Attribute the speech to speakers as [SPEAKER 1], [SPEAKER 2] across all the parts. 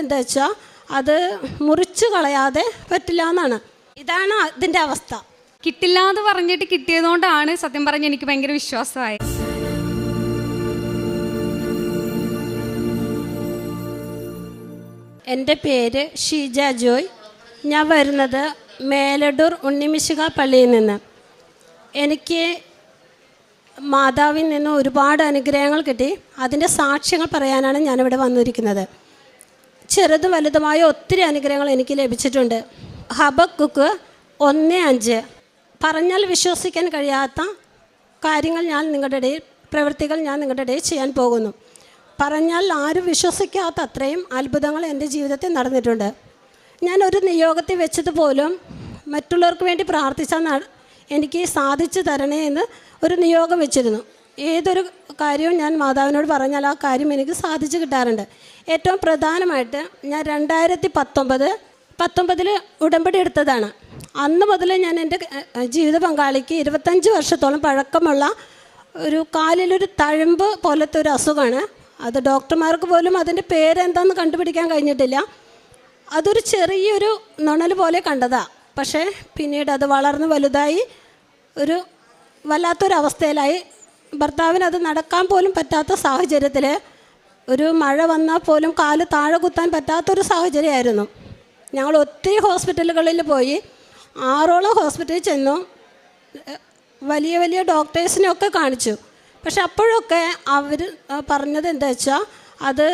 [SPEAKER 1] എന്താ വെച്ചാൽ അത് മുറിച്ച് കളയാതെ പറ്റില്ല എന്നാണ്. ഇതാണ് ഇതിന്റെ അവസ്ഥ.
[SPEAKER 2] കിട്ടില്ല എന്ന് പറഞ്ഞിട്ട് കിട്ടിയതുകൊണ്ടാണ് സത്യം പറഞ്ഞ് എനിക്ക് ഭയങ്കര വിശ്വാസമായത്.
[SPEAKER 1] എന്റെ പേര് ഷീജ ജോയ്. ഞാൻ വരുന്നത് മേലടൂർ ഉണ്ണിമിശിക പള്ളിയിൽ നിന്ന്. എനിക്ക് മാതാവിൽ നിന്ന് ഒരുപാട് അനുഗ്രഹങ്ങൾ കിട്ടി. അതിന്റെ സാക്ഷ്യങ്ങൾ പറയാനാണ് ഞാനിവിടെ വന്നിരിക്കുന്നത്. ചെറുതും വലുതുമായ ഒത്തിരി അനുഗ്രഹങ്ങൾ എനിക്ക് ലഭിച്ചിട്ടുണ്ട്. ഹബക്കുക്ക് ഒന്ന് അഞ്ച്. പറഞ്ഞാൽ വിശ്വസിക്കാൻ കഴിയാത്ത കാര്യങ്ങൾ ഞാൻ നിങ്ങളുടെ ഇടയിൽ പ്രവൃത്തികൾ ഞാൻ നിങ്ങളുടെ ഇടയിൽ ചെയ്യാൻ പോകുന്നു. പറഞ്ഞാൽ ആരും വിശ്വസിക്കാത്ത അത്രയും അത്ഭുതങ്ങൾ എന്റെ ജീവിതത്തിൽ നടന്നിട്ടുണ്ട്. ഞാൻ ഒരു നിയോഗത്തിൽ വെച്ചതുപോലും മറ്റുള്ളവർക്ക് വേണ്ടി പ്രാർത്ഥിച്ചാൽ എനിക്ക് സാധിച്ചു തരണേ എന്ന് ഒരു നിയോഗം വെച്ചിരുന്നു. ഏതൊരു കാര്യവും ഞാൻ മാതാവിനോട് പറഞ്ഞാൽ ആ കാര്യം എനിക്ക് സാധിച്ചു കിട്ടാറുണ്ട്. ഏറ്റവും പ്രധാനമായിട്ട് ഞാൻ രണ്ടായിരത്തി പത്തൊമ്പത് പത്തൊമ്പതിൽ ഉടമ്പടി എടുത്തതാണ്. അന്ന് മുതൽ ഞാൻ എന്റെ ജീവിത പങ്കാളിക്ക് ഇരുപത്തഞ്ച് വർഷത്തോളം പഴക്കമുള്ള ഒരു കാലിലൊരു തഴമ്പ് പോലത്തെ ഒരു അസുഖമാണ് അത് ഡോക്ടർമാർക്ക് പോലും അതിന്റെ പേരെന്താണെന്ന് കണ്ടുപിടിക്കാൻ കഴിഞ്ഞിട്ടില്ല. അതൊരു ചെറിയൊരു നുണൽ പോലെ കണ്ടതാണ് പക്ഷേ പിന്നീട് അത് വളർന്ന് വലുതായി ഒരു വല്ലാത്തൊരവസ്ഥയിലായി. ഭർത്താവിന് അത് നടക്കാൻ പോലും പറ്റാത്ത സാഹചര്യത്തിൽ ഒരു മഴ വന്നാൽ പോലും കാൽ താഴെ കുത്താൻ പറ്റാത്തൊരു സാഹചര്യമായിരുന്നു. ഞങ്ങൾ ഒത്തിരി ഹോസ്പിറ്റലുകളിൽ പോയി ആറോളം ഹോസ്പിറ്റലിൽ ചെന്നു. വലിയ വലിയ ഡോക്ടേഴ്സിനെയൊക്കെ കാണിച്ചു. പക്ഷെ അപ്പോഴൊക്കെ അവർ പറഞ്ഞത് എന്താ വെച്ചാൽ അത്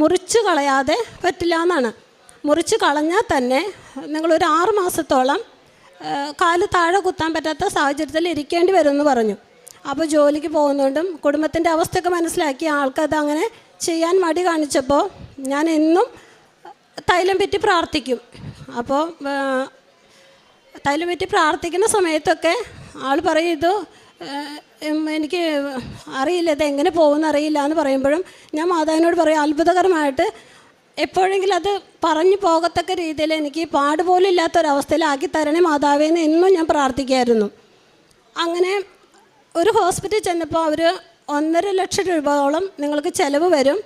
[SPEAKER 1] മുറിച്ച് കളയാതെ പറ്റില്ല എന്നാണ്. മുറിച്ച് കളഞ്ഞാൽ തന്നെ നിങ്ങളൊരു ആറ് മാസത്തോളം കാൽ താഴെ കുത്താൻ പറ്റാത്ത സാഹചര്യത്തിൽ ഇരിക്കേണ്ടി വരുമെന്ന് പറഞ്ഞു. അപ്പോൾ ജോലിക്ക് പോകുന്നതുകൊണ്ടും കുടുംബത്തിന്റെ അവസ്ഥയൊക്കെ മനസ്സിലാക്കി ആൾക്കത് അങ്ങനെ ചെയ്യാൻ മടി കാണിച്ചപ്പോൾ ഞാൻ എന്നും തൈലം പറ്റി പ്രാർത്ഥിക്കും. അപ്പോൾ തൈലം പറ്റി പ്രാർത്ഥിക്കുന്ന സമയത്തൊക്കെ ആൾ പറയും ഇത് എനിക്ക് അറിയില്ല ഇത് എങ്ങനെ പോകുമെന്ന് അറിയില്ല എന്ന് പറയുമ്പോഴും ഞാൻ മാതാവിനോട് പറയും അത്ഭുതകരമായിട്ട് എപ്പോഴെങ്കിലും അത് പറഞ്ഞു പോകത്തക്ക രീതിയിൽ എനിക്ക് പാടുപോലും ഇല്ലാത്തൊരവസ്ഥയിലാക്കി തരണേ മാതാവേന്ന് എന്നും ഞാൻ പ്രാർത്ഥിക്കായിരുന്നു. അങ്ങനെ ഒരു ഹോസ്പിറ്റലിൽ ചെന്നപ്പോൾ അവർ ഒന്നര ലക്ഷം രൂപയോളം നിങ്ങൾക്ക് ചിലവ് വരും.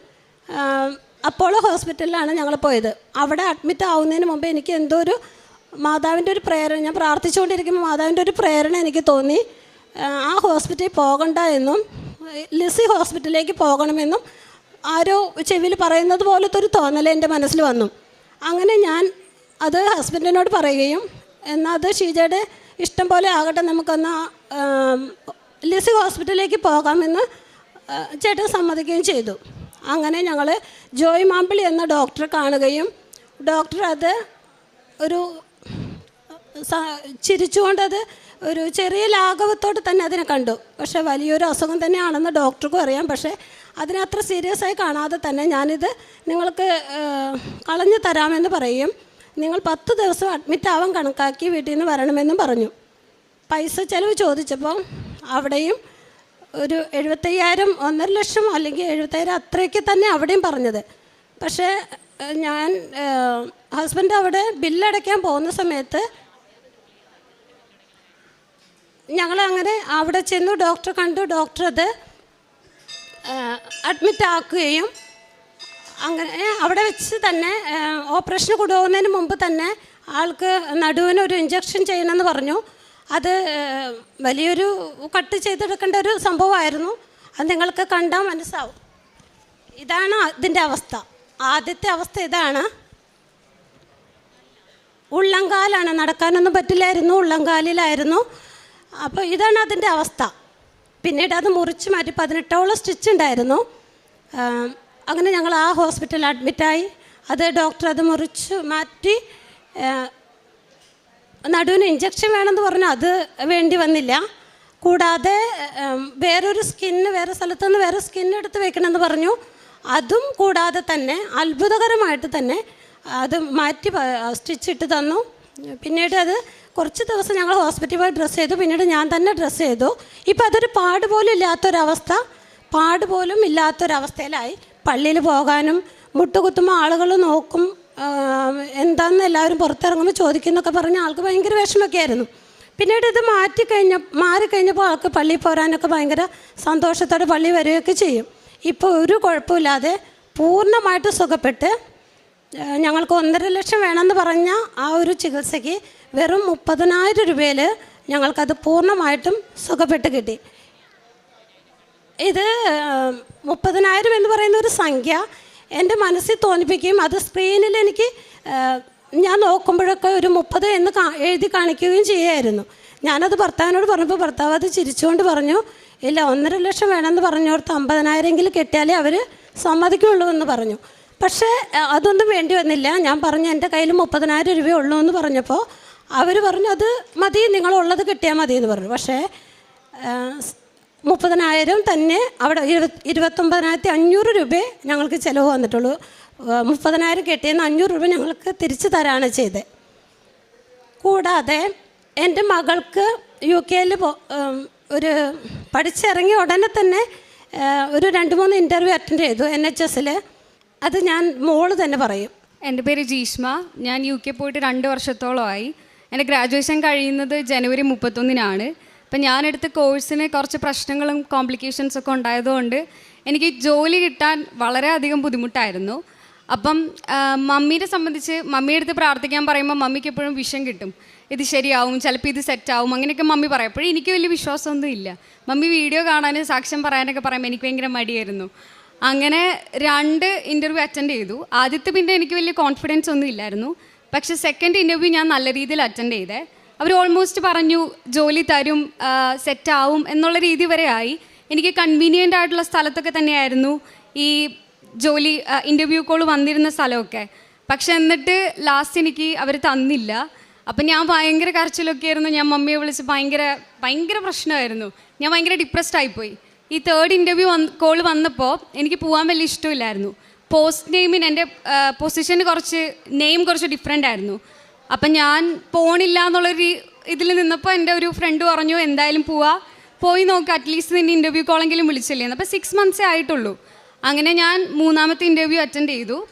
[SPEAKER 1] അപ്പോളോ ഹോസ്പിറ്റലിലാണ് ഞങ്ങൾ പോയത്. അവിടെ അഡ്മിറ്റ് ആവുന്നതിന് മുമ്പ് എനിക്ക് എന്തോ ഒരു മാതാവിന്റെ ഒരു പ്രേരണ ഞാൻ പ്രാർത്ഥിച്ചുകൊണ്ടിരിക്കുമ്പോൾ മാതാവിന്റെ ഒരു പ്രേരണ എനിക്ക് തോന്നി. ആ, ഹോസ്പിറ്റലിൽ പോകണ്ട എന്നും ലിസി ഹോസ്പിറ്റലിലേക്ക് പോകണമെന്നും ആരോ ചെവിയിൽ പറയുന്നത് പോലത്തെ ഒരു തോന്നൽ എന്റെ മനസ്സിൽ വന്നു. അങ്ങനെ ഞാൻ അത് ഹസ്ബൻഡിനോട് പറയുകയും എന്നാൽ അത് ഷീജയുടെ ഇഷ്ടം പോലെ ആകട്ടെ നമുക്കൊന്ന് ലിസി ഹോസ്പിറ്റലിലേക്ക് പോകാമെന്ന് ചേട്ടൻ സമ്മതിക്കുകയും ചെയ്തു. അങ്ങനെ ഞങ്ങൾ ജോയ് മാമ്പിളി എന്ന ഡോക്ടറെ കാണുകയും ഡോക്ടർ അത് ഒരു ചിരിച്ചുകൊണ്ടത് ഒരു ചെറിയ ലാഘവത്തോട് തന്നെ അതിനെ കണ്ടു. പക്ഷേ വലിയൊരു അസുഖം തന്നെയാണെന്ന് ഡോക്ടർക്കും അറിയാം. പക്ഷേ അതിനത്ര സീരിയസ് ആയി കാണാതെ തന്നെ ഞാനിത് നിങ്ങൾക്ക് കളഞ്ഞു തരാമെന്ന് പറയും. നിങ്ങൾ പത്ത് ദിവസം അഡ്മിറ്റ് ആവാൻ കണക്കാക്കി വീട്ടിൽ നിന്ന് വരണമെന്നും പറഞ്ഞു. പൈസ ചിലവ് ചോദിച്ചപ്പോൾ അവിടെയും ഒരു എഴുപത്തയ്യായിരം ഒന്നര ലക്ഷം അല്ലെങ്കിൽ എഴുപത്തയ്യായിരം അത്രയ്ക്ക് തന്നെ അവിടെയും പറഞ്ഞത്. പക്ഷേ ഞാൻ ഹസ്ബൻഡ് അവിടെ ബില്ലടയ്ക്കാൻ പോകുന്ന സമയത്ത് ഞങ്ങൾ അങ്ങനെ അവിടെ ചെന്നു ഡോക്ടറെ കണ്ടു. ഡോക്ടർ അത് അഡ്മിറ്റ് ആക്കുകയും അങ്ങനെ അവിടെ വെച്ച് തന്നെ ഓപ്പറേഷന് കൊണ്ടുപോകുന്നതിന് മുമ്പ് തന്നെ ആൾക്ക് നടുവിന് ഒരു ഇഞ്ചക്ഷൻ ചെയ്യണമെന്ന് പറഞ്ഞു. അത് വലിയൊരു കട്ട് ചെയ്തെടുക്കേണ്ട ഒരു സംഭവമായിരുന്നു. അത് നിങ്ങൾക്ക് കണ്ടാൽ മനസ്സാവും. ഇതാണ് ഇതിന്റെ അവസ്ഥ. ആദ്യത്തെ അവസ്ഥ ഇതാണ്. ഉള്ളംകാലാണ് നടക്കാനൊന്നും പറ്റില്ലായിരുന്നു ഉള്ളംകാലിലായിരുന്നു. അപ്പോൾ ഇതാണ് അതിന്റെ അവസ്ഥ. പിന്നീട് അത് മുറിച്ച് മാറ്റി പതിനെട്ടോളം സ്റ്റിച്ച് ഉണ്ടായിരുന്നു. അങ്ങനെ ഞങ്ങൾ ആ ഹോസ്പിറ്റലിൽ അഡ്മിറ്റായി. അത് ഡോക്ടർ അത് മുറിച്ച് മാറ്റി നടുവിന് ഇഞ്ചക്ഷൻ വേണമെന്ന് പറഞ്ഞു. അത് വേണ്ടി വന്നില്ല. കൂടാതെ വേറൊരു സ്കിന്ന് വേറെ സ്ഥലത്തുനിന്ന് വേറെ സ്കിന്ന് എടുത്ത് വെക്കണമെന്ന് പറഞ്ഞു. അതും കൂടാതെ തന്നെ അത്ഭുതകരമായിട്ട് തന്നെ അത് മാറ്റി സ്റ്റിച്ച് ഇട്ട് തന്നു. പിന്നീട് അത് കുറച്ച് ദിവസം ഞങ്ങൾ ഹോസ്പിറ്റലിൽ പോയി ഡ്രസ്സ് ചെയ്തു. പിന്നീട് ഞാൻ തന്നെ ഡ്രസ്സ് ചെയ്തു. ഇപ്പം അതൊരു പാട് പോലും ഇല്ലാത്തൊരവസ്ഥ. പാട് പോലും ഇല്ലാത്തൊരവസ്ഥയിലായി. പള്ളിയിൽ പോകാനും മുട്ടുകുത്തുമ്പോൾ ആളുകൾ നോക്കും എന്താണെന്ന് എല്ലാവരും പുറത്തിറങ്ങുമ്പോൾ ചോദിക്കുന്നൊക്കെ പറഞ്ഞ് ആൾക്ക് ഭയങ്കര വിഷമമൊക്കെ ആയിരുന്നു. പിന്നീട് ഇത് മാറ്റി കഴിഞ്ഞ മാറിക്കഴിഞ്ഞപ്പോൾ ആൾക്ക് പള്ളിയിൽ പോരാനൊക്കെ ഭയങ്കര സന്തോഷത്തോടെ പള്ളി വരികയൊക്കെ ചെയ്യും. ഇപ്പോൾ ഒരു കുഴപ്പമില്ലാതെ പൂർണമായിട്ട് സുഖപ്പെട്ട് ഞങ്ങൾക്ക് ഒന്നര ലക്ഷം വേണമെന്ന് പറഞ്ഞ ആ ഒരു ചികിത്സയ്ക്ക് വെറും മുപ്പതിനായിരം രൂപയിൽ ഞങ്ങൾക്കത് പൂർണമായിട്ടും സുഖപ്പെട്ട് കിട്ടി. ഇത് മുപ്പതിനായിരം എന്ന് പറയുന്ന ഒരു സംഖ്യ എന്റെ മനസ്സിൽ തോന്നിപ്പിക്കുകയും അത് സ്ക്രീനിൽ എനിക്ക് ഞാൻ നോക്കുമ്പോഴൊക്കെ ഒരു മുപ്പത് എന്ന് എഴുതി കാണിക്കുകയും ചെയ്യുമായിരുന്നു ഞാനത് ഭർത്താവിനോട് പറഞ്ഞപ്പോൾ ഭർത്താവ് അത് ചിരിച്ചുകൊണ്ട് പറഞ്ഞു ഇല്ല ഒന്നര ലക്ഷം വേണമെന്ന് പറഞ്ഞോർത്ത് അമ്പതിനായിരമെങ്കിലും കെട്ടിയാലേ അവർ സമ്മതിക്കുള്ളൂ എന്ന് പറഞ്ഞു. പക്ഷേ അതൊന്നും വേണ്ടി വന്നില്ല. ഞാൻ പറഞ്ഞു എന്റെ കയ്യിൽ മുപ്പതിനായിരം രൂപയേ ഉള്ളൂ എന്ന് പറഞ്ഞപ്പോൾ അവർ പറഞ്ഞു അത് മതി നിങ്ങളുള്ളത് കിട്ടിയാൽ മതി എന്ന് പറഞ്ഞു. പക്ഷേ മുപ്പതിനായിരം തന്നെ അവിടെ ഇരുപത് ഇരുപത്തൊമ്പതിനായിരത്തി അഞ്ഞൂറ് രൂപയെ ഞങ്ങൾക്ക് ചിലവ് വന്നിട്ടുള്ളൂ. മുപ്പതിനായിരം കെട്ടിയെന്ന് അഞ്ഞൂറ് രൂപ ഞങ്ങൾക്ക് തിരിച്ചു തരാണ് ചെയ്തത് കൂടാതെ എന്റെ മകൾക്ക് യു കെയിൽ ഒരു പഠിച്ചിറങ്ങിയ ഉടനെ തന്നെ ഒരു രണ്ട് മൂന്ന് ഇന്റർവ്യൂ അറ്റൻഡ് ചെയ്തു എൻ എച്ച് എസിൽ അത് ഞാൻ മോൾ തന്നെ പറയും.
[SPEAKER 2] എന്റെ പേര് ജീഷ്മ. ഞാൻ യു കെ പോയിട്ട് രണ്ട് വർഷത്തോളമായി. എന്റെ ഗ്രാജുവേഷൻ കഴിയുന്നത് ജനുവരി മുപ്പത്തൊന്നിനാണ്. അപ്പം ഞാനെടുത്ത കോഴ്സിന് കുറച്ച് പ്രശ്നങ്ങളും കോംപ്ലിക്കേഷൻസ് ഒക്കെ ഉണ്ടായതുകൊണ്ട് എനിക്ക് ജോലി കിട്ടാൻ വളരെയധികം ബുദ്ധിമുട്ടായിരുന്നു. അപ്പം മമ്മീനെ സംബന്ധിച്ച് മമ്മിയുടെ അടുത്ത് പ്രാർത്ഥിക്കാൻ പറയുമ്പോൾ മമ്മിക്ക് എപ്പോഴും വിഷം കിട്ടും. ഇത് ശരിയാവും ചിലപ്പോൾ ഇത് സെറ്റാവും അങ്ങനെയൊക്കെ മമ്മി പറയും. അപ്പോഴും എനിക്ക് വലിയ വിശ്വാസമൊന്നും ഇല്ല. മമ്മി വീഡിയോ കാണാനും സാക്ഷ്യം പറയാനൊക്കെ പറയുമ്പോൾ എനിക്ക് ഭയങ്കര മടിയായിരുന്നു. അങ്ങനെ രണ്ട് ഇന്റർവ്യൂ അറ്റൻഡ് ചെയ്തു. ആദ്യത്തെ പിന്നെ എനിക്ക് വലിയ കോൺഫിഡൻസ് ഒന്നും ഇല്ലായിരുന്നു. പക്ഷേ സെക്കൻഡ് ഇന്റർവ്യൂ ഞാൻ നല്ല രീതിയിൽ അറ്റൻഡ് ചെയ്തേ. അവർ ഓൾമോസ്റ്റ് പറഞ്ഞു ജോലി തരും സെറ്റ് ആവും എന്നുള്ള രീതി വരെ ആയി. എനിക്ക് കൺവീനിയന്റ് ആയിട്ടുള്ള സ്ഥലത്തൊക്കെ തന്നെയായിരുന്നു ഈ ജോലി ഇന്റർവ്യൂ കോൾ വന്നിരുന്ന സ്ഥലമൊക്കെ. പക്ഷെ എന്നിട്ട് ലാസ്റ്റ് എനിക്ക് അവർ തന്നില്ല. അപ്പം ഞാൻ ഭയങ്കര കരച്ചിലൊക്കെ ആയിരുന്നു. ഞാൻ മമ്മിയെ വിളിച്ച് ഭയങ്കര ഭയങ്കര പ്രശ്നമായിരുന്നു. ഞാൻ ഭയങ്കര ഡിപ്രസ്ഡ് ആയിപ്പോയി. ഈ തേർഡ് ഇന്റർവ്യൂ വന്ന് കോൾ വന്നപ്പോൾ എനിക്ക് പോകാൻ വലിയ ഇഷ്ടമില്ലായിരുന്നു. പോസ്റ്റ് നെയിമിന് എന്റെ പൊസിഷന് കുറച്ച് നെയിം കുറച്ച് ഡിഫറെന്റ് ആയിരുന്നു. അപ്പം ഞാൻ പോണില്ല എന്നുള്ളൊരു ഇതിൽ നിന്നപ്പോൾ എന്റെ ഒരു ഫ്രണ്ട് പറഞ്ഞു എന്തായാലും പോവാ. പോയി നോക്കുക അറ്റ്ലീസ്റ്റ് നിന്റെ ഇന്റർവ്യൂ കോളെങ്കിലും വിളിച്ചില്ലേ? അപ്പോൾ സിക്സ് മന്ത്സേ ആയിട്ടുള്ളൂ. അങ്ങനെ ഞാൻ മൂന്നാമത്തെ ഇന്റർവ്യൂ അറ്റൻഡ് ചെയ്തു.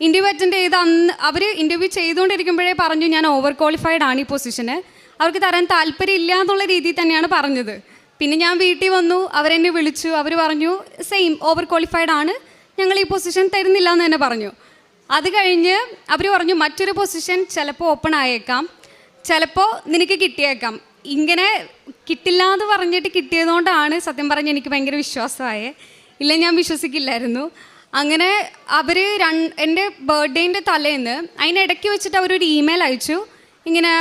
[SPEAKER 2] ഇന്റർവ്യൂ അറ്റൻഡ് ചെയ്ത് അന്ന് അവർ ഇന്റർവ്യൂ ചെയ്തുകൊണ്ടിരിക്കുമ്പോഴേ പറഞ്ഞു ഞാൻ ഓവർ ക്വാളിഫൈഡ് ആണ് ഈ പൊസിഷന് അവർക്ക് തരാൻ താല്പര്യമില്ല എന്നുള്ള രീതിയിൽ തന്നെയാണ് പറഞ്ഞത്. പിന്നെ ഞാൻ വീട്ടിൽ വന്നു അവരെന്നെ വിളിച്ചു. അവർ പറഞ്ഞു സെയിം ഓവർ ക്വാളിഫൈഡ് ആണ്. ഞങ്ങൾ ഈ പൊസിഷൻ തരുന്നില്ല എന്ന് തന്നെ പറഞ്ഞു. അത് കഴിഞ്ഞ് അവർ പറഞ്ഞു മറ്റൊരു പൊസിഷൻ ചിലപ്പോൾ ഓപ്പൺ ആയേക്കാം. ചിലപ്പോൾ നിനക്ക് കിട്ടിയേക്കാം. ഇങ്ങനെ കിട്ടില്ല എന്ന് പറഞ്ഞിട്ട് കിട്ടിയതുകൊണ്ടാണ് സത്യം പറഞ്ഞ് എനിക്ക് ഭയങ്കര വിശ്വാസമായേ. ഇല്ല ഞാൻ വിശ്വസിക്കില്ലായിരുന്നു. അങ്ങനെ അവർ രണ്ട് എന്റെ ബർത്ത്ഡേന്റെ തലേന്ന് അതിനിടയ്ക്ക് വെച്ചിട്ട് അവരൊരു ഇമെയിൽ അയച്ചു. ഇങ്ങനെ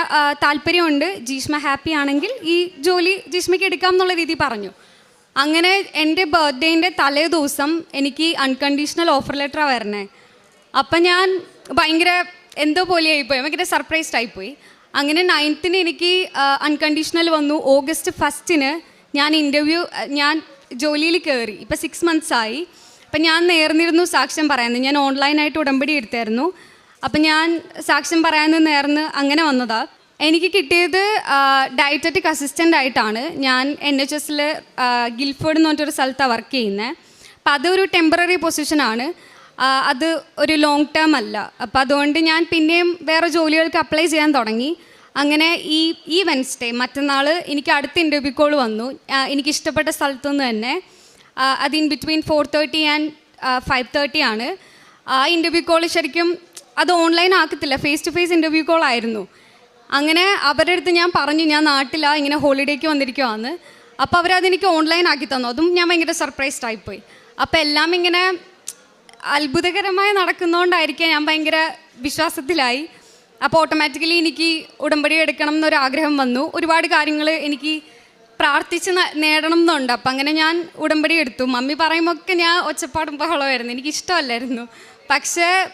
[SPEAKER 2] താല്പര്യമുണ്ട് ജീഷ്മ ഹാപ്പി ആണെങ്കിൽ ഈ ജോലി ജീഷ്മയ്ക്ക് എടുക്കാം എന്നുള്ള രീതി പറഞ്ഞു. അങ്ങനെ എന്റെ ബർത്ത്ഡേന്റെ തലേ ദിവസം എനിക്ക് അൺകണ്ടീഷണൽ ഓഫർ ലെറ്ററാണ് വരണേ. അപ്പം ഞാൻ ഭയങ്കര എന്തോ പോലെ ആയിപ്പോയി ഭയങ്കര സർപ്രൈസ്ഡ് ആയിപ്പോയി. അങ്ങനെ നയൻത്തിന് എനിക്ക് അൺകണ്ടീഷണൽ വന്നു. ഓഗസ്റ്റ് ഫസ്റ്റിന് ഞാൻ ഇന്റർവ്യൂ ഞാൻ ജോലിയിൽ കയറി ഇപ്പം സിക്സ് മന്ത്സ് ആയി. അപ്പം ഞാൻ നേർന്നിരുന്നു സാക്ഷ്യം പറയാമെന്ന് ഞാൻ ഓൺലൈനായിട്ട് ഉടമ്പടി എടുത്തായിരുന്നു. അപ്പം ഞാൻ സാക്ഷ്യം പറയാമെന്ന് നേർന്ന് അങ്ങനെ വന്നതാണ് എനിക്ക് കിട്ടിയത് ഡയറ്ററ്റിക് അസിസ്റ്റന്റ് ആയിട്ടാണ്. ഞാൻ എൻ എച്ച് എസിൽ ഗിൽഫോർഡ് എന്ന് പറഞ്ഞിട്ടൊരു സ്ഥലത്താണ് വർക്ക് ചെയ്യുന്നത് അപ്പം അതൊരു ടെമ്പററി പൊസിഷനാണ് അത് ഒരു ലോങ് ടേം അല്ല. അപ്പം അതുകൊണ്ട് ഞാൻ പിന്നെയും വേറെ ജോലികൾക്ക് അപ്ലൈ ചെയ്യാൻ തുടങ്ങി. അങ്ങനെ ഈ ഈ വെൻസ്ഡേ മറ്റന്നാൾ എനിക്ക് അടുത്ത ഇന്റർവ്യൂ കോൾ വന്നു. എനിക്ക് ഇഷ്ടപ്പെട്ട സ്ഥലത്തുനിന്ന് തന്നെ. അത് in between four thirty and five thirty ആണ്. ആ ഇന്റർവ്യൂ കോൾ ശരിക്കും അത് online ആക്കത്തില്ല. Face to face interview call ആയിരുന്നു. അങ്ങനെ അവരുടെ അടുത്ത് ഞാൻ പറഞ്ഞു ഞാൻ നാട്ടിലാണ് ഇങ്ങനെ ഹോളിഡേക്ക് വന്നിരിക്കുവാന്ന്. അപ്പോൾ അവരതെനിക്ക് ഓൺലൈൻ ആക്കി തന്നു. അതും ഞാൻ ഭയങ്കര സർപ്രൈസ്ഡ് ആയിപ്പോയി അപ്പോൾ എല്ലാം ഇങ്ങനെ അത്ഭുതകരമായി നടക്കുന്നതുകൊണ്ടായിരിക്കാം ഞാൻ ഭയങ്കര വിശ്വാസത്തിലായി. അപ്പോൾ ഓട്ടോമാറ്റിക്കലി എനിക്ക് ഉടമ്പടി എടുക്കണം എന്നൊരു ആഗ്രഹം വന്നു. ഒരുപാട് കാര്യങ്ങൾ എനിക്ക് പ്രാർത്ഥിച്ച് നേടണം എന്നുണ്ട്. അപ്പം അങ്ങനെ ഞാൻ ഉടമ്പടി എടുത്തു. മമ്മി പറയുമ്പോൾ ഞാൻ ഒച്ചപ്പാടും ബഹളമായിരുന്നു എനിക്ക് ഇഷ്ടമല്ലായിരുന്നു. പക്ഷേ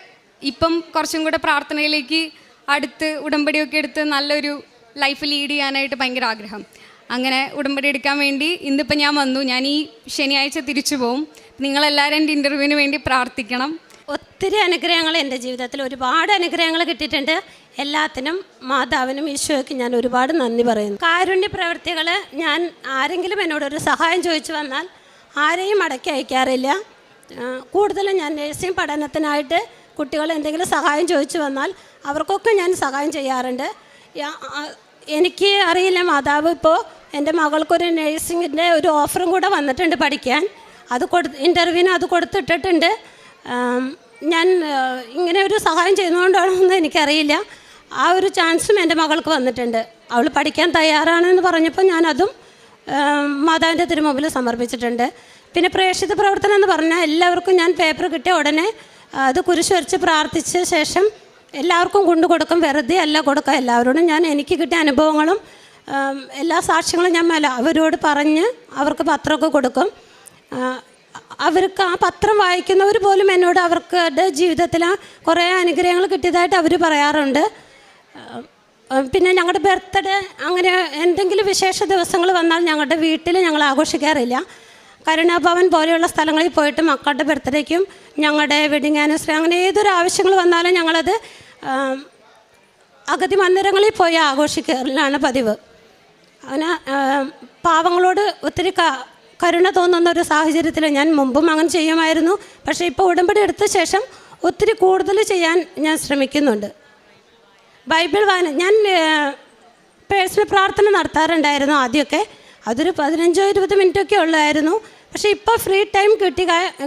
[SPEAKER 2] ഇപ്പം കുറച്ചും കൂടെ പ്രാർത്ഥനയിലേക്ക് അടുത്ത് ഉടമ്പടിയൊക്കെ എടുത്ത് നല്ലൊരു ലൈഫ് ലീഡ് ചെയ്യാനായിട്ട് ഭയങ്കര ആഗ്രഹം. അങ്ങനെ ഉടമ്പടി എടുക്കാൻ വേണ്ടി ഇന്നിപ്പോൾ ഞാൻ വന്നു. ഞാൻ ഈ ശനിയാഴ്ച തിരിച്ചു പോവും. നിങ്ങളെല്ലാവരും എന്റെ ഇന്റർവ്യൂവിന് വേണ്ടി പ്രാർത്ഥിക്കണം.
[SPEAKER 1] ഒത്തിരി അനുഗ്രഹങ്ങൾ എന്റെ ജീവിതത്തിൽ ഒരുപാട് അനുഗ്രഹങ്ങൾ കിട്ടിയിട്ടുണ്ട്. എല്ലാത്തിനും മാതാവിനും ഈശോയ്ക്ക് ഞാൻ ഒരുപാട് നന്ദി പറയുന്നു. കാരുണ്യ പ്രവൃത്തികൾ ഞാൻ ആരെങ്കിലും എന്നോടൊരു സഹായം ചോദിച്ചു വന്നാൽ ആരെയും മടക്കി അയക്കാറില്ല. കൂടുതലും ഞാൻ നഴ്സിംഗ് പഠനത്തിനായിട്ട് കുട്ടികൾ എന്തെങ്കിലും സഹായം ചോദിച്ചു വന്നാൽ അവർക്കൊക്കെ ഞാൻ സഹായം ചെയ്യാറുണ്ട്. എനിക്ക് അറിയില്ല മാതാവ് ഇപ്പോൾ എന്റെ മകൾക്കൊരു നഴ്സിങ്ങിന്റെ ഒരു ഓഫറും കൂടെ വന്നിട്ടുണ്ട് പഠിക്കാൻ. അത് കൊടു ഇന്റർവ്യൂവിന് അത് കൊടുത്തിട്ടിട്ടുണ്ട്. ഞാൻ ഇങ്ങനെ ഒരു സഹായം ചെയ്യുന്നതുകൊണ്ടാണെന്ന് എനിക്കറിയില്ല. ആ ഒരു ചാൻസും എന്റെ മകൾക്ക് വന്നിട്ടുണ്ട്. അവൾ പഠിക്കാൻ തയ്യാറാണെന്ന് പറഞ്ഞപ്പോൾ ഞാനതും മാതാവിന്റെ തിരുമുമ്പിൽ സമർപ്പിച്ചിട്ടുണ്ട്. പിന്നെ പ്രേക്ഷിത പ്രവർത്തനം എന്ന് പറഞ്ഞാൽ എല്ലാവർക്കും ഞാൻ പേപ്പർ കിട്ടിയ ഉടനെ അത് കുരിശ് വരച്ച് പ്രാർത്ഥിച്ച ശേഷം എല്ലാവർക്കും കൊണ്ടു കൊടുക്കും. വെറുതെ അല്ല കൊടുക്കുക. എല്ലാവരോടും ഞാൻ എനിക്ക് കിട്ടിയ അനുഭവങ്ങളും എല്ലാ സാക്ഷ്യങ്ങളും ഞാൻ അവരോട് പറഞ്ഞ് അവർക്ക് പത്രമൊക്കെ കൊടുക്കും. അവർക്ക് ആ പത്രം വായിക്കുന്നവർ പോലും എന്നോട് അവരുടെ ജീവിതത്തിൽ കുറേ അനുഗ്രഹങ്ങൾ കിട്ടിയതായിട്ട് അവർ പറയാറുണ്ട്. പിന്നെ ഞങ്ങളുടെ ബർത്ത്ഡേ അങ്ങനെ എന്തെങ്കിലും വിശേഷ ദിവസങ്ങൾ വന്നാൽ ഞങ്ങളുടെ വീട്ടിൽ ഞങ്ങൾ ആഘോഷിക്കാറില്ല. കരുണാഭവൻ പോലെയുള്ള സ്ഥലങ്ങളിൽ പോയിട്ട് മക്കളുടെ ബർത്ത്ഡേക്കും ഞങ്ങളുടെ വെഡിങ് ആനിവേഴ്സറി അങ്ങനെ ഏതൊരു ആവശ്യങ്ങൾ വന്നാലും ഞങ്ങളത് അഗതി മന്ദിരങ്ങളിൽ പോയി ആഘോഷിക്കലാണ് പതിവ്. അങ്ങനെ പാവങ്ങളോട് ഒത്തിരി കരുണ തോന്നുന്ന ഒരു സാഹചര്യത്തിൽ ഞാൻ മുമ്പും അങ്ങനെ ചെയ്യുമായിരുന്നു. പക്ഷേ ഇപ്പോൾ ഉടമ്പടി എടുത്ത ശേഷം ഒത്തിരി കൂടുതൽ ചെയ്യാൻ ഞാൻ ശ്രമിക്കുന്നുണ്ട്. ബൈബിൾ വായന ഞാൻ പേഴ്സണൽ പ്രാർത്ഥന നടത്താറുണ്ടായിരുന്നു ആദ്യമൊക്കെ. അതൊരു പതിനഞ്ചോ ഇരുപത് മിനിറ്റൊക്കെ ഉള്ളായിരുന്നു. പക്ഷേ ഇപ്പോൾ ഫ്രീ ടൈം കിട്ടി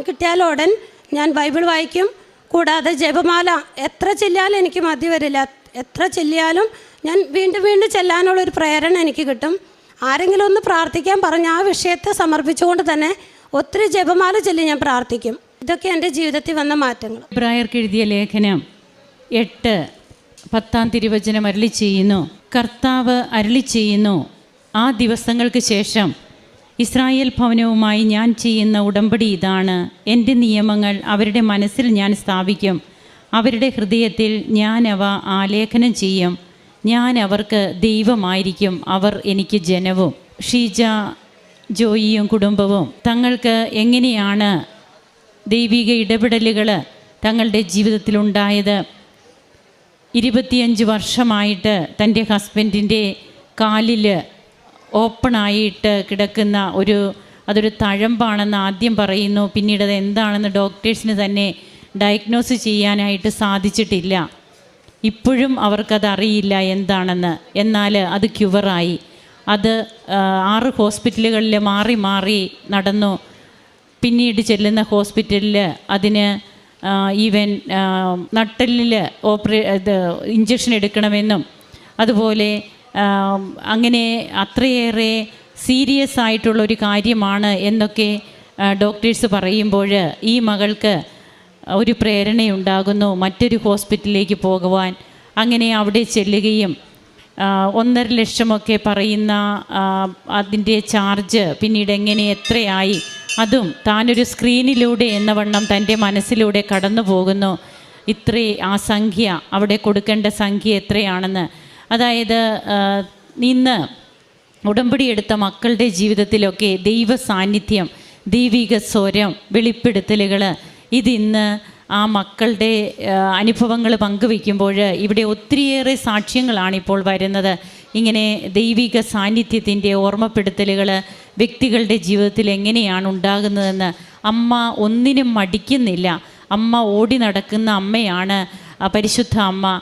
[SPEAKER 1] കിട്ടിയാലുടൻ ഞാൻ ബൈബിൾ വായിക്കും. കൂടാതെ ജപമാല എത്ര ചെല്ലിയാലും എനിക്ക് മതി വരില്ല. എത്ര ചെല്ലിയാലും ഞാൻ വീണ്ടും വീണ്ടും ചെല്ലാനുള്ള ഒരു പ്രേരണ എനിക്ക് കിട്ടും. ആരെങ്കിലും ഒന്ന് പ്രാർത്ഥിക്കാൻ പറഞ്ഞ ആ വിഷയത്തെ സമർപ്പിച്ചുകൊണ്ട് തന്നെ ഒത്തിരി ജപമാല ചൊല്ലി ഞാൻ പ്രാർത്ഥിക്കും. ഇതൊക്കെ എന്റെ ജീവിതത്തിൽ വന്ന മാറ്റങ്ങൾ.
[SPEAKER 3] ഇബ്രായർക്ക് എഴുതിയ ലേഖനം എട്ട് പത്താം തിരുവചനം അരളി ചെയ്യുന്നു. കർത്താവ് അരളി ചെയ്യുന്നു. ആ ദിവസങ്ങൾക്ക് ശേഷം ഇസ്രായേൽ ഭവനവുമായി ഞാൻ ചെയ്യുന്ന ഉടമ്പടി ഇതാണ്. എന്റെ നിയമങ്ങൾ അവരുടെ മനസ്സിൽ ഞാൻ സ്ഥാപിക്കും. അവരുടെ ഹൃദയത്തിൽ ഞാൻ അവ ആലേഖനം ചെയ്യും. ഞാൻ അവർക്ക് ദൈവമായിരിക്കും അവർ എനിക്ക് ജനവും. ഷീജ ജോയിയും കുടുംബവും തങ്ങൾക്ക് എങ്ങനെയാണ് ദൈവിക ഇടപെടലുകൾ തങ്ങളുടെ ജീവിതത്തിലുണ്ടായത്? ഇരുപത്തിയഞ്ച് വർഷമായിട്ട് തന്റെ ഹസ്ബൻഡിന്റെ കാലിൽ ഓപ്പണായിട്ട് കിടക്കുന്ന ഒരു അതൊരു തഴമ്പാണെന്ന് ആദ്യം പറയുന്നു. പിന്നീട് അത് എന്താണെന്ന് ഡോക്ടേഴ്സിന് തന്നെ ഡയഗ്നോസ് ചെയ്യാനായിട്ട് സാധിച്ചിട്ടില്ല. ഇപ്പോഴും അവർക്കത് അറിയില്ല എന്താണെന്ന്. എന്നാൽ അത് ക്യുവറായി. അത് ആറ് ഹോസ്പിറ്റലുകളിൽ മാറി മാറി നടന്നു. പിന്നീട് ചെല്ലുന്ന ഹോസ്പിറ്റലിൽ അതിന് ഈവൻ നട്ടലിൽ ഓപ്പറേ ഇത് ഇഞ്ചക്ഷൻ എടുക്കണമെന്നും അതുപോലെ അങ്ങനെ അത്രയേറെ സീരിയസ് ആയിട്ടുള്ള ഒരു കാര്യമാണ് എന്നൊക്കെ ഡോക്ടേഴ്സ് പറയുമ്പോൾ ഈ മകൾക്ക് ഒരു പ്രേരണയുണ്ടാകുന്നു മറ്റൊരു ഹോസ്പിറ്റലിലേക്ക് പോകുവാൻ. അങ്ങനെ അവിടെ ചെല്ലുകയും ഒന്നര ലക്ഷമൊക്കെ പറയുന്ന അതിന്റെ ചാർജ് പിന്നീട് എങ്ങനെ എത്രയായി അതും താനൊരു സ്ക്രീനിലൂടെ എന്ന വണ്ണം തന്റെ മനസ്സിലൂടെ കടന്നു പോകുന്നു. ഇത്രേ ആ സംഖ്യ അവിടെ കൊടുക്കേണ്ട സംഖ്യ എത്രയാണെന്ന്. അതായത് ഇന്ന് ഉടമ്പടി എടുത്ത മക്കളുടെ ജീവിതത്തിലൊക്കെ ദൈവ സാന്നിധ്യം ദൈവിക സ്വരം വെളിപ്പെടുത്തലുകൾ ഇതിന്ന് ആ മക്കളുടെ അനുഭവങ്ങൾ പങ്കുവയ്ക്കുമ്പോൾ ഇവിടെ ഒത്തിരിയേറെ സാക്ഷ്യങ്ങളാണ് ഇപ്പോൾ വരുന്നത്. ഇങ്ങനെ ദൈവിക സാന്നിധ്യത്തിന്റെ ഓർമ്മപ്പെടുത്തലുകൾ വ്യക്തികളുടെ ജീവിതത്തിൽ എങ്ങനെയാണ് ഉണ്ടാകുന്നതെന്ന് അമ്മ ഒന്നിനും മടിക്കുന്നില്ല. അമ്മ ഓടി നടക്കുന്ന അമ്മയാണ് പരിശുദ്ധ അമ്മ.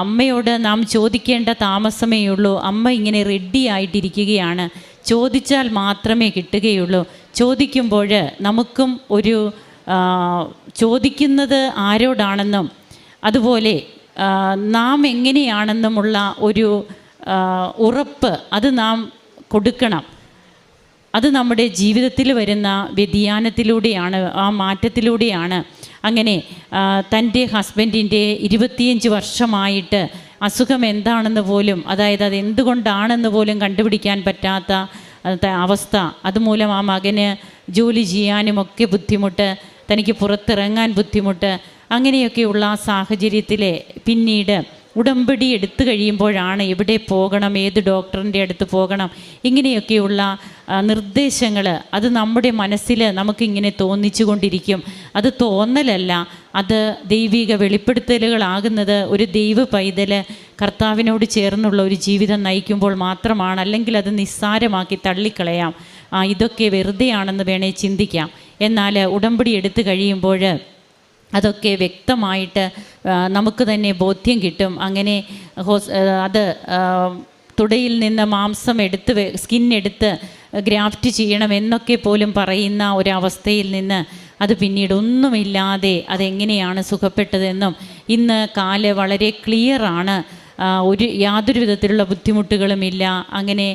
[SPEAKER 3] അമ്മയോട് നാം ചോദിക്കേണ്ട താമസമേ ഉള്ളൂ. അമ്മ ഇങ്ങനെ റെഡി ആയിട്ടിരിക്കുകയാണ്. ചോദിച്ചാൽ മാത്രമേ കിട്ടുകയുള്ളൂ. ചോദിക്കുമ്പോൾ നമുക്കും ഒരു ചോദിക്കുന്നത് ആരോടാണെന്നും അതുപോലെ നാം എങ്ങനെയാണെന്നുമുള്ള ഒരു ഉറപ്പ് അത് നാം കൊടുക്കണം. അത് നമ്മുടെ ജീവിതത്തിൽ വരുന്ന വ്യതിയാനത്തിലൂടെയാണ് ആ മാറ്റത്തിലൂടെയാണ്. അങ്ങനെ തന്റെ ഹസ്ബൻഡിന്റെ ഇരുപത്തിയഞ്ച് വർഷമായിട്ട് അസുഖം എന്താണെന്ന് പോലും അതായത് അത് എന്തുകൊണ്ടാണെന്ന് പോലും കണ്ടുപിടിക്കാൻ പറ്റാത്ത അവസ്ഥ. അതുമൂലം ആ മകന് ജോലി ചെയ്യാനുമൊക്കെ ബുദ്ധിമുട്ട് തനിക്ക് പുറത്തിറങ്ങാൻ ബുദ്ധിമുട്ട് അങ്ങനെയൊക്കെയുള്ള ആ സാഹചര്യത്തിലെ പിന്നീട് ഉടമ്പടി എടുത്തു കഴിയുമ്പോഴാണ് എവിടെ പോകണം ഏത് ഡോക്ടറിന്റെ അടുത്ത് പോകണം ഇങ്ങനെയൊക്കെയുള്ള നിർദ്ദേശങ്ങൾ അത് നമ്മുടെ മനസ്സിൽ നമുക്കിങ്ങനെ തോന്നിച്ചു കൊണ്ടിരിക്കും അത് തോന്നലല്ല അത് ദൈവിക വെളിപ്പെടുത്തലുകളാകുന്നത് ഒരു ദൈവ പൈതൽ കർത്താവിനോട് ചേർന്നുള്ള ഒരു ജീവിതം നയിക്കുമ്പോൾ മാത്രമാണ്. അല്ലെങ്കിൽ അത് നിസ്സാരമാക്കി തള്ളിക്കളയാം. ഇതൊക്കെ വെറുതെയാണെന്ന് വേണേൽ ചിന്തിക്കാം. എന്നാൽ ഉടമ്പടി എടുത്തു കഴിയുമ്പോൾ അതൊക്കെ വ്യക്തമായിട്ട് നമുക്ക് തന്നെ ബോധ്യം കിട്ടും. അങ്ങനെ ഹോസ് അത് തുടയിൽ നിന്ന് മാംസം എടുത്ത് സ്കിൻ എടുത്ത് ഗ്രാഫ്റ്റ് ചെയ്യണം എന്നൊക്കെ പോലും പറയുന്ന ഒരവസ്ഥയിൽ നിന്ന് അത് പിന്നീട് ഒന്നുമില്ലാതെ അതെങ്ങനെയാണ് സുഖപ്പെട്ടതെന്നും ഇന്ന് കാൽ വളരെ ക്ലിയറാണ് ഒരു യാതൊരു വിധത്തിലുള്ള ബുദ്ധിമുട്ടുകളുമില്ല. അങ്ങനെ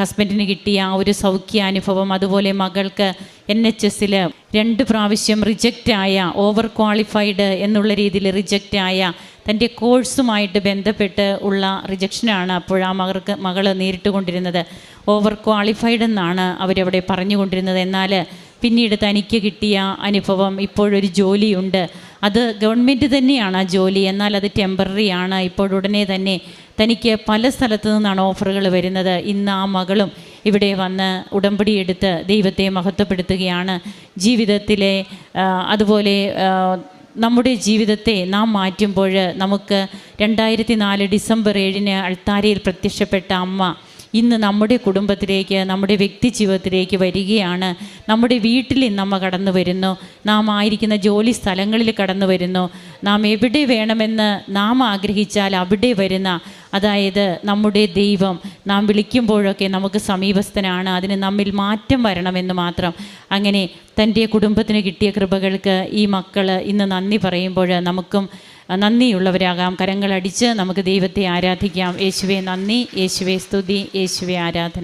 [SPEAKER 3] ഹസ്ബൻഡിന് കിട്ടിയ ആ ഒരു സൗഖ്യാനുഭവം അതുപോലെ മകൾക്ക് എൻ എച്ച് എസിൽ രണ്ട് പ്രാവശ്യം റിജക്റ്റായ ഓവർ ക്വാളിഫൈഡ് എന്നുള്ള രീതിയിൽ റിജക്റ്റായ തന്റെ കോഴ്സുമായിട്ട് ബന്ധപ്പെട്ട് ഉള്ള റിജക്ഷനാണ് അപ്പോൾ ആ മകൾക്ക് മകൾ നേരിട്ട് കൊണ്ടിരുന്നത് ഓവർ ക്വാളിഫൈഡ് എന്നാണ് അവരവിടെ പറഞ്ഞുകൊണ്ടിരുന്നത്. എന്നാൽ പിന്നീട് തനിക്ക് കിട്ടിയ അനുഭവം ഇപ്പോഴൊരു ജോലിയുണ്ട്. അത് ഗവൺമെന്റ് തന്നെയാണ് ആ ജോലി. എന്നാൽ അത് ടെമ്പററി ആണ്. ഇപ്പോഴുടനെ തന്നെ തനിക്ക് പല സ്ഥലത്തു നിന്നാണ് ഓഫറുകൾ വരുന്നത്. ഇന്ന് ആ മകളും ഇവിടെ വന്ന് ഉടമ്പടി എടുത്ത് ദൈവത്തെ മഹത്വപ്പെടുത്തുകയാണ്. ജീവിതത്തിലെ അതുപോലെ നമ്മുടെ ജീവിതത്തെ നാം മാറ്റുമ്പോൾ നമുക്ക് രണ്ടായിരത്തി നാല് ഡിസംബർ ഏഴിന് അൾത്താരയിൽ പ്രത്യക്ഷപ്പെട്ട അമ്മ ഇന്ന് നമ്മുടെ കുടുംബത്തിലേക്ക് നമ്മുടെ വ്യക്തി ജീവിതത്തിലേക്ക് വരികയാണ്. നമ്മുടെ വീട്ടിൽ നമ്മ കടന്നു വരുന്നു. നാം ആയിരിക്കുന്ന ജോലി സ്ഥലങ്ങളിൽ കടന്നു വരുന്നു. നാം എവിടെ വേണമെന്ന് നാം ആഗ്രഹിച്ചാൽ അവിടെ വരുന്ന അതായത് നമ്മുടെ ദൈവം നാം വിളിക്കുമ്പോഴൊക്കെ നമുക്ക് സമീപസ്ഥനാണ്. അതിന് നമ്മിൽ മാറ്റം വരണമെന്ന് മാത്രം. അങ്ങനെ തന്റെ കുടുംബത്തിന് കിട്ടിയ കൃപകൾക്ക് ഈ മക്കൾ ഇന്ന് നന്ദി പറയുമ്പോൾ നമുക്കും നന്ദിയുള്ളവരാകാം. കരങ്ങളടിച്ച് നമുക്ക് ദൈവത്തെ ആരാധിക്കാം. യേശുവെ നന്ദി. യേശുവെ സ്തുതി. യേശുവെ ആരാധന.